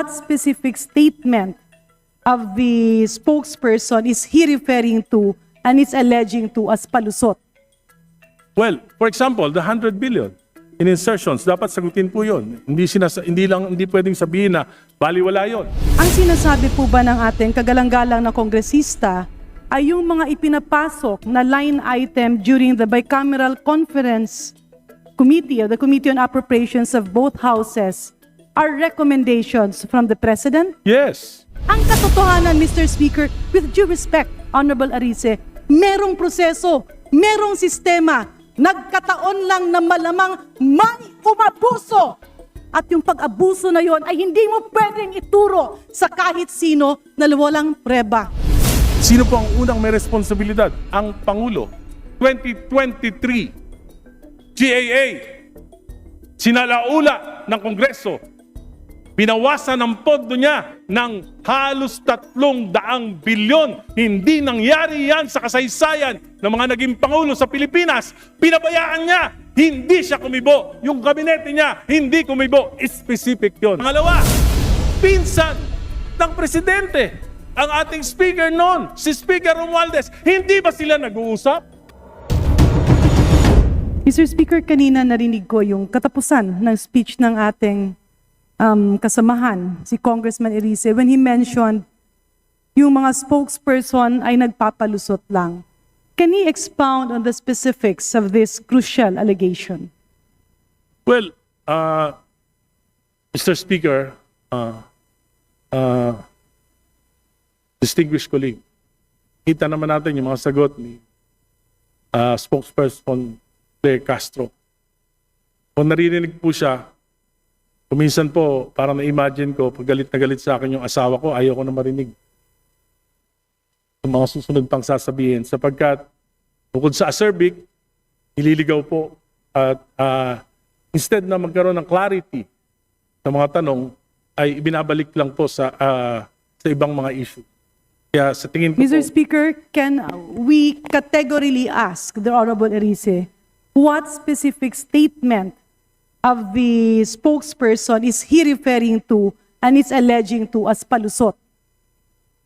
what specific statement of the spokesperson is he referring to and is alleging to as palusot? Well, for example, the 100 billion in insertions, dapat sagutin po yun. Hindi, sinasa- hindi, lang, hindi pwedeng sabihin na baliwala yun. Ang sinasabi po ba ng ating kagalang-galang na kongresista ay yung mga ipinapasok na line item during the bicameral conference committee or the Committee on Appropriations of both houses are recommendations from the President? Yes. Ang katotohanan, Mr. Speaker, with due respect, Honorable Arice, merong proseso, merong sistema, nagkataon lang na malamang may umabuso. At yung pag-abuso na yon ay hindi mo pwedeng ituro sa kahit sino na walang preba. Sino po ang unang may responsibilidad? Ang Pangulo. 2023. GAA. Sinalaula ng Kongreso. Binawasan ang pondo niya ng halos tatlong daang bilyon. Hindi nangyari yan sa kasaysayan ng mga naging Pangulo sa Pilipinas. Pinabayaan niya. Hindi siya kumibo. Yung kabinete niya, hindi kumibo. Specific yon. Pangalawa, pinsan ng presidente. Ang ating speaker noon, si Speaker Romualdez, hindi ba sila nag-uusap? Mr. Speaker, kanina narinig ko yung katapusan ng speech ng ating um, kasamahan, si Congressman Erice, when he mentioned yung mga spokesperson ay nagpapalusot lang. Can he expound on the specifics of this crucial allegation? Well, uh, Mr. Speaker, uh, uh, distinguished colleague, kita naman natin yung mga sagot ni uh, spokesperson Claire Castro. Kung naririnig po siya, kuminsan po, parang na-imagine ko, pag galit na galit sa akin yung asawa ko, ayaw ko na marinig. Yung mga susunod pang sasabihin, sapagkat bukod sa acerbic, nililigaw po at ah, instead na magkaroon ng clarity sa mga tanong, ay ibinabalik lang po sa ah, sa ibang mga issue. Kaya sa tingin ko Mr. po, Speaker, can we categorically ask the Honorable Erice what specific statement of the spokesperson is he referring to and is alleging to as palusot?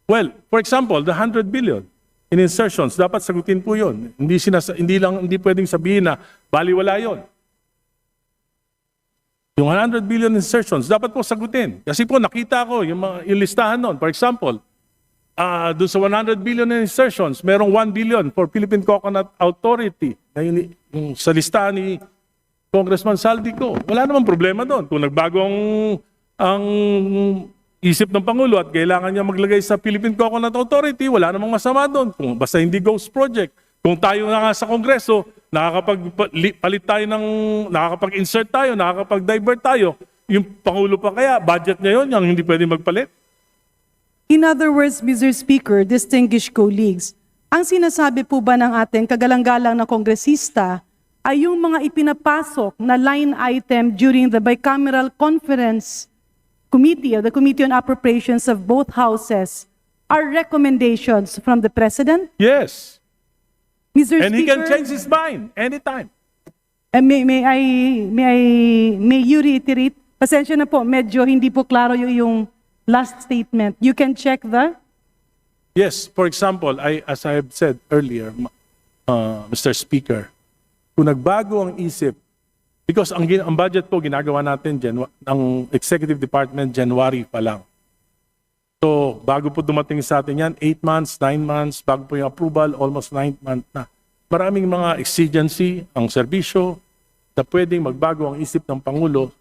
well, for example, the 100 billion in insertions, dapat sagutin po yun. Hindi, sinasa- hindi, lang, hindi pwedeng sabihin na baliwala yun. Yung 100 billion insertions, dapat po sagutin. Kasi po nakita ko yung, mga, yung listahan nun. For example, ah doon sa 100 billion in insertions, merong 1 billion for Philippine Coconut Authority. Na yun, yung sa listahan ni Congressman Saldico. Wala namang problema doon. Kung nagbago ang, ang isip ng Pangulo at kailangan niya maglagay sa Philippine Coconut Authority, wala namang masama doon. Kung basta hindi ghost project. Kung tayo na nga sa Kongreso, nakakapagpalit tayo ng, nakakapag-insert tayo, nakakapag-divert tayo, yung Pangulo pa kaya, budget niya yun, yung hindi pwede magpalit? In other words, Mr. Speaker, distinguished colleagues, ang sinasabi po ba ng ating kagalang-galang na kongresista ay yung mga ipinapasok na line item during the bicameral conference committee or the Committee on Appropriations of both houses are recommendations from the President? Yes. Mr. And he can Speaker, change his mind anytime. eh, may, may, I, may, I, may you reiterate? Pasensya na po, medyo hindi po klaro yung, yung last statement. You can check the... Yes, for example, I, as I have said earlier, uh, Mr. Speaker, kung nagbago ang isip, because ang, gin- ang budget po ginagawa natin, Janu- ng Executive Department, January pa lang. So, bago po dumating sa atin yan, 8 months, 9 months, bago po yung approval, almost 9 month na. Maraming mga exigency ang serbisyo na pwedeng magbago ang isip ng Pangulo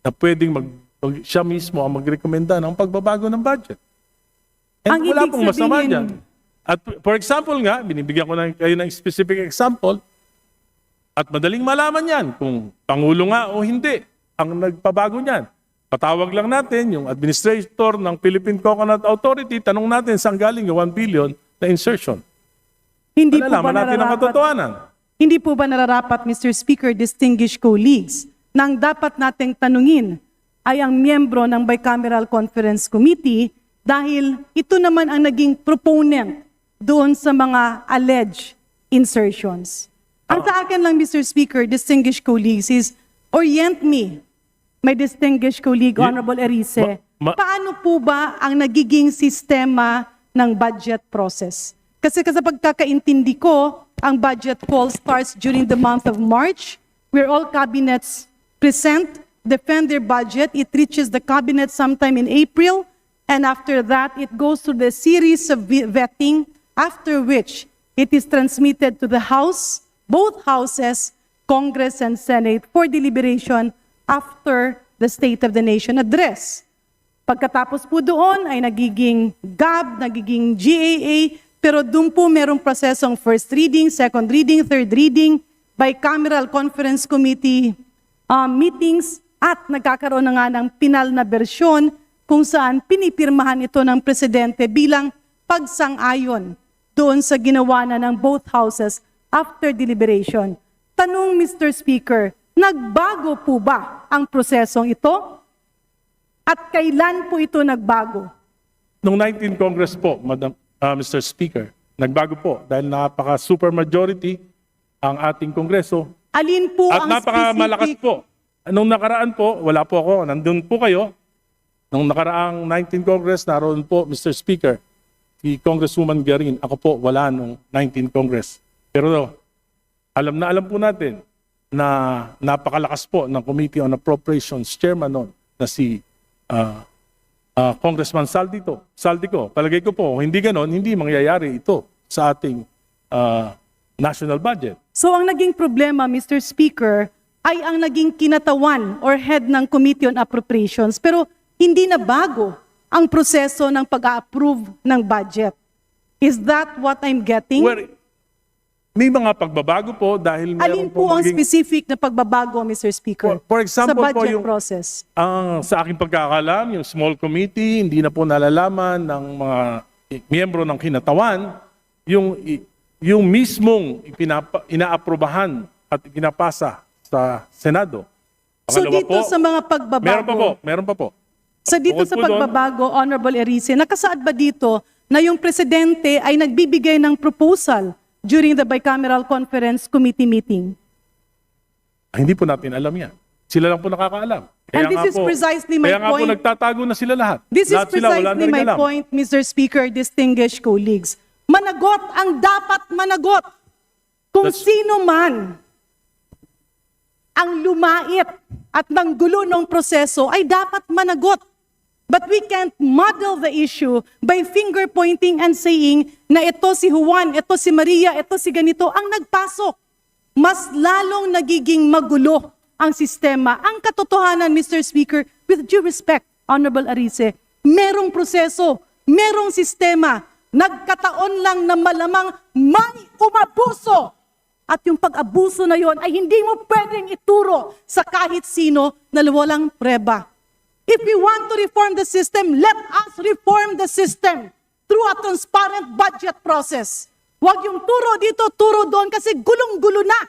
na pwedeng mag, mag- siya mismo ang magrekomenda ng pagbabago ng budget. And Ang wala pong masama sabihin- dyan. At for example nga, binibigyan ko na kayo ng specific example, at madaling malaman yan kung Pangulo nga o hindi ang nagpabago niyan. Patawag lang natin yung administrator ng Philippine Coconut Authority, tanong natin saan galing yung 1 billion na insertion. Hindi po ba Malalaman natin ang katotohanan. Hindi po ba nararapat, Mr. Speaker, distinguished colleagues, na ang dapat nating tanungin ay ang miyembro ng Bicameral Conference Committee dahil ito naman ang naging proponent doon sa mga alleged insertions. Ang sa akin lang, Mr. Speaker, distinguished colleagues, is orient me my distinguished colleague, Ye- Honorable Erice, Ma- ma- paano po ba ang nagiging sistema ng budget process? Kasi kasi pagkakaintindi ko, ang budget call starts during the month of March, where all cabinets present, defend their budget. It reaches the cabinet sometime in April, and after that, it goes through the series of ve- vetting, after which it is transmitted to the House, both houses, Congress and Senate for deliberation after the State of the Nation address. Pagkatapos po doon ay nagiging GAB, nagiging GAA, pero doon po merong prosesong first reading, second reading, third reading, bicameral conference committee uh, meetings, at nagkakaroon na nga ng pinal na bersyon kung saan pinipirmahan ito ng presidente bilang pagsang-ayon doon sa ginawa na ng both houses after deliberation. Tanong, Mr. Speaker, nagbago po ba ang prosesong ito? At kailan po ito nagbago? Noong 19 Congress po, Madam, ah, Mr. Speaker, nagbago po dahil napaka supermajority ang ating Kongreso Alin po at ang napakamalakas specific... po. Nung nakaraan po, wala po ako, nandun po kayo. Nung nakaraang 19 Congress, naroon po, Mr. Speaker, si Congresswoman Garin, ako po wala nung 19 Congress. Pero alam na alam po natin na napakalakas po ng Committee on Appropriations Chairman noon na si ah, ah, Congressman Saldico. Saldico, palagay ko po, hindi ganon, hindi mangyayari ito sa ating ah, national budget. So ang naging problema, Mr. Speaker, ay ang naging kinatawan or head ng Committee on Appropriations. Pero hindi na bago ang proseso ng pag-approve ng budget. Is that what I'm getting? Where, may mga pagbabago po dahil meron Alin po ang maging- specific na pagbabago, Mr. Speaker? For- for example sa po, budget yung- process. ang sa aking pagkakalam, yung small committee, hindi na po nalalaman ng mga i- miyembro ng kinatawan, yung, i- yung mismong ipinapa, inaaprobahan at ipinapasa sa Senado. So Pangalawa dito sa mga pagbabago, meron pa po, meron pa po. So dito Bukod sa po doon- pagbabago, Honorable Erice, nakasaad ba dito na yung presidente ay nagbibigay ng proposal during the bicameral conference committee meeting? Ah, hindi po natin alam yan. Sila lang po nakakaalam. And this is precisely my kaya nga po point. nagtatago na sila lahat. This is lahat sila, na precisely rin my alam. point, Mr. Speaker, distinguished colleagues. Managot ang dapat managot. Kung That's- sino man ang lumait at nanggulo ng proseso ay dapat managot. But we can't muddle the issue by finger pointing and saying na ito si Juan, ito si Maria, ito si ganito ang nagpasok. Mas lalong nagiging magulo ang sistema. Ang katotohanan, Mr. Speaker, with due respect, Honorable Arice, merong proseso, merong sistema, nagkataon lang na malamang may umabuso at yung pag-abuso na yon ay hindi mo pwedeng ituro sa kahit sino na walang preba. If we want to reform the system, let us reform the system through a transparent budget process. Huwag yung turo dito, turo doon kasi gulong-gulo na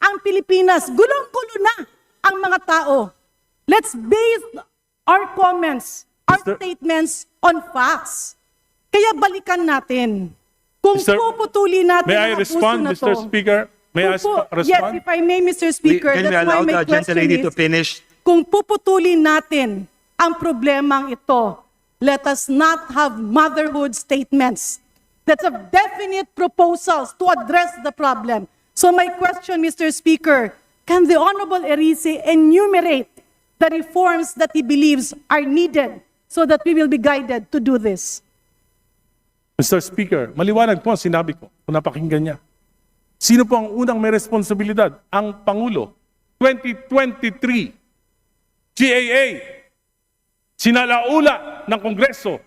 ang Pilipinas. Gulong-gulo na ang mga tao. Let's base our comments, our Mr. statements on facts. Kaya balikan natin. Kung Mr. puputulin natin May I respond, na Mr. to, Speaker? May I respond? Yes, if I may, Mr. We- Speaker, Can we that's why allow my the question gentlelady to is, finish? kung puputulin natin ang problemang ito, let us not have motherhood statements. That's a definite proposals to address the problem. So my question, Mr. Speaker, can the Honorable Erice enumerate the reforms that he believes are needed so that we will be guided to do this? Mr. Speaker, maliwanag po ang sinabi ko kung napakinggan niya. Sino po ang unang may responsibilidad? Ang Pangulo. 2023, GAA, sinalaula ng Kongreso,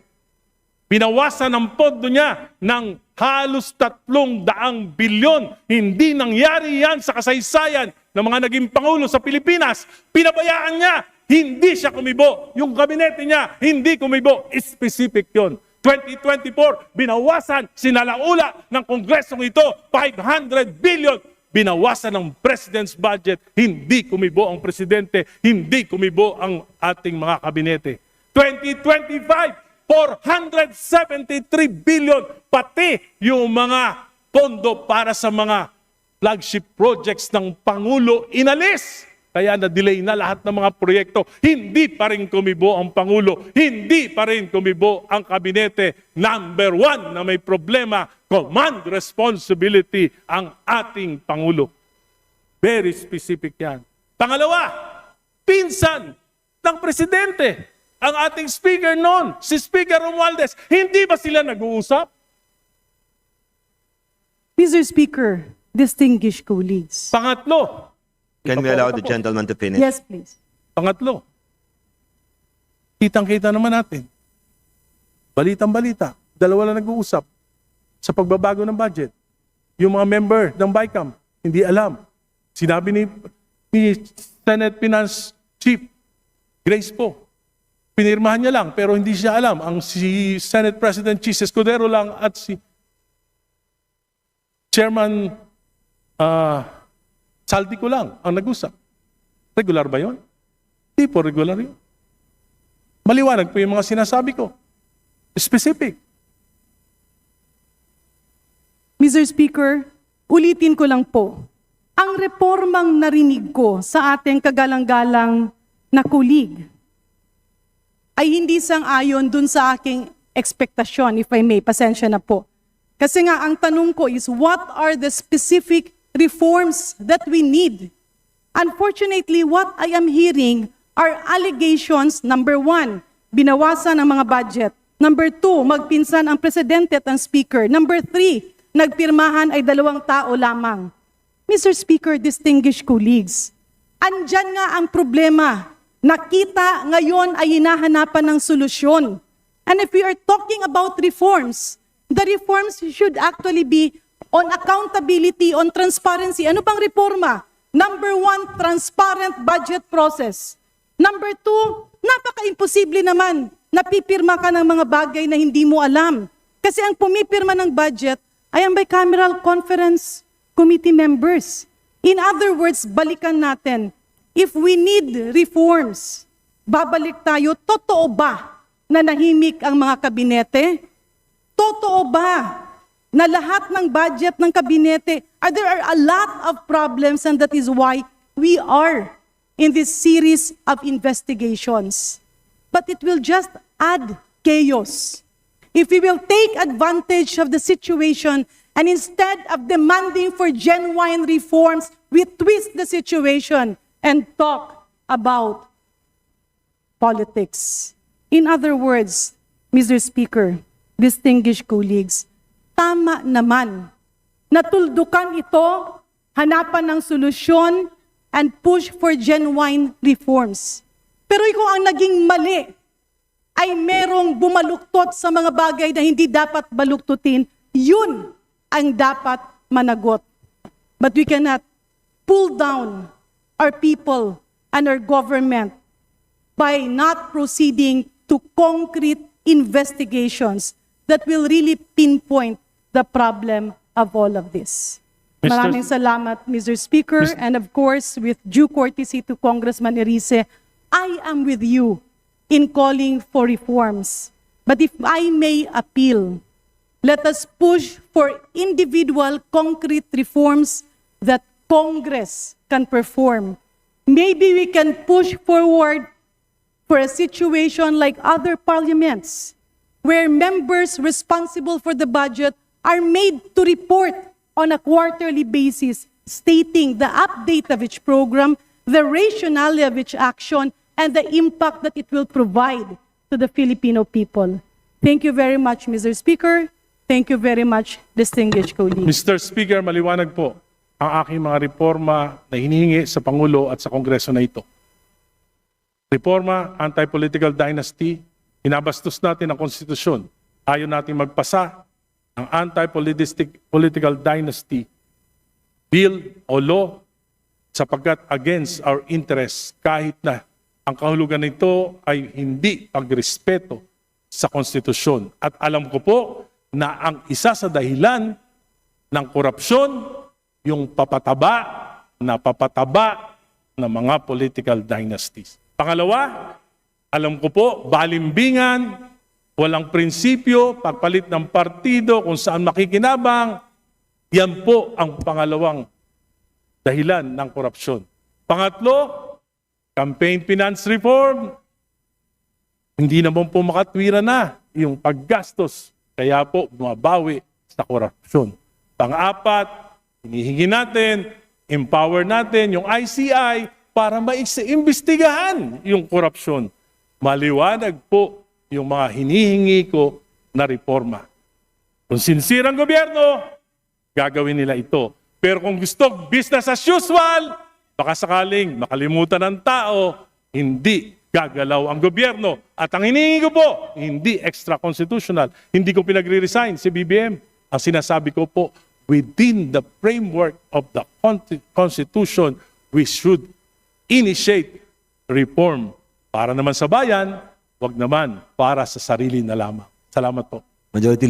binawasan ang pondo niya ng halos tatlong daang bilyon. Hindi nangyari yan sa kasaysayan ng mga naging Pangulo sa Pilipinas. Pinabayaan niya, hindi siya kumibo. Yung kabinete niya, hindi kumibo. Specific yon. 2024, binawasan, sinalaula ng Kongresong ito, 500 billion. Binawasan ng President's budget, hindi kumibo ang Presidente, hindi kumibo ang ating mga kabinete. 2025, 473 billion, pati yung mga pondo para sa mga flagship projects ng Pangulo inalis. Kaya na-delay na lahat ng mga proyekto. Hindi pa rin kumibo ang Pangulo. Hindi pa rin kumibo ang kabinete. Number one na may problema, command responsibility ang ating Pangulo. Very specific yan. Pangalawa, pinsan ng presidente. Ang ating speaker noon, si Speaker Romualdez, hindi ba sila nag-uusap? Mr. Speaker, distinguished colleagues. Pangatlo, Can we allow the gentleman to finish? Yes, please. Pangatlo, kitang-kita naman natin. Balitang-balita, dalawa lang nag-uusap sa pagbabago ng budget. Yung mga member ng BICAM, hindi alam. Sinabi ni, ni Senate Finance Chief Grace po, pinirmahan niya lang pero hindi siya alam. Ang si Senate President Chis Escudero lang at si Chairman ah Saldi ko lang ang nag-usap. Regular ba yon? Hindi po regular yun. Maliwanag po yung mga sinasabi ko. Specific. Mr. Speaker, ulitin ko lang po. Ang reformang narinig ko sa ating kagalang-galang na kulig ay hindi sang-ayon dun sa aking ekspektasyon, if I may, pasensya na po. Kasi nga, ang tanong ko is, what are the specific reforms that we need? Unfortunately, what I am hearing are allegations, number one, binawasan ang mga budget. Number two, magpinsan ang presidente at ang speaker. Number three, nagpirmahan ay dalawang tao lamang. Mr. Speaker, distinguished colleagues, andyan nga ang problema. Nakita ngayon ay hinahanapan ng solusyon. And if we are talking about reforms, the reforms should actually be on accountability, on transparency. Ano bang reforma? Number one, transparent budget process. Number two, napaka-imposible naman na pipirma ka ng mga bagay na hindi mo alam. Kasi ang pumipirma ng budget ay ang bicameral conference committee members. In other words, balikan natin. If we need reforms, babalik tayo, totoo ba na nahimik ang mga kabinete? Totoo ba na lahat ng budget ng kabinete, are there are a lot of problems and that is why we are in this series of investigations. But it will just add chaos. If we will take advantage of the situation and instead of demanding for genuine reforms, we twist the situation and talk about politics. In other words, Mr. Speaker, distinguished colleagues, tama naman. Natuldukan ito, hanapan ng solusyon, and push for genuine reforms. Pero kung ang naging mali ay merong bumaluktot sa mga bagay na hindi dapat baluktutin, yun ang dapat managot. But we cannot pull down our people and our government by not proceeding to concrete investigations that will really pinpoint the problem of all of this. Mr. Maraming salamat, Mr. Speaker, Mr. and of course, with due courtesy to Congressman Erice, I am with you in calling for reforms. But if I may appeal, let us push for individual concrete reforms that Congress can perform. Maybe we can push forward for a situation like other parliaments, where members responsible for the budget are made to report on a quarterly basis, stating the update of each program, the rationale of each action, and the impact that it will provide to the Filipino people. Thank you very much, Mr. Speaker. Thank you very much, distinguished colleagues. Mr. Speaker, maliwanag po ang aking mga reforma na hinihingi sa Pangulo at sa Kongreso na ito. Reforma, anti-political dynasty, inabastos natin ang konstitusyon. Ayaw natin magpasa ng anti-political dynasty bill o law sapagkat against our interests kahit na ang kahulugan nito ay hindi pagrespeto sa konstitusyon. At alam ko po na ang isa sa dahilan ng korupsyon, yung papataba na papataba ng mga political dynasties. Pangalawa, alam ko po, balimbingan, walang prinsipyo, pagpalit ng partido, kung saan makikinabang, yan po ang pangalawang dahilan ng korupsyon. Pangatlo, campaign finance reform, hindi naman po makatwira na yung paggastos. Kaya po bumabawi sa korupsyon. Pang-apat, hinihingi natin, empower natin yung ICI para maimbestigahan yung korupsyon. Maliwanag po yung mga hinihingi ko na reforma. Kung sincere ang gobyerno, gagawin nila ito. Pero kung gusto business as usual, baka sakaling makalimutan ng tao, hindi gagalaw ang gobyerno. At ang hinihingi ko po, hindi extra-constitutional. Hindi ko pinagre-resign si BBM. Ang sinasabi ko po, within the framework of the Con- Constitution, we should initiate reform. Para naman sa bayan, wag naman para sa sarili na lamang. Salamat po. Majority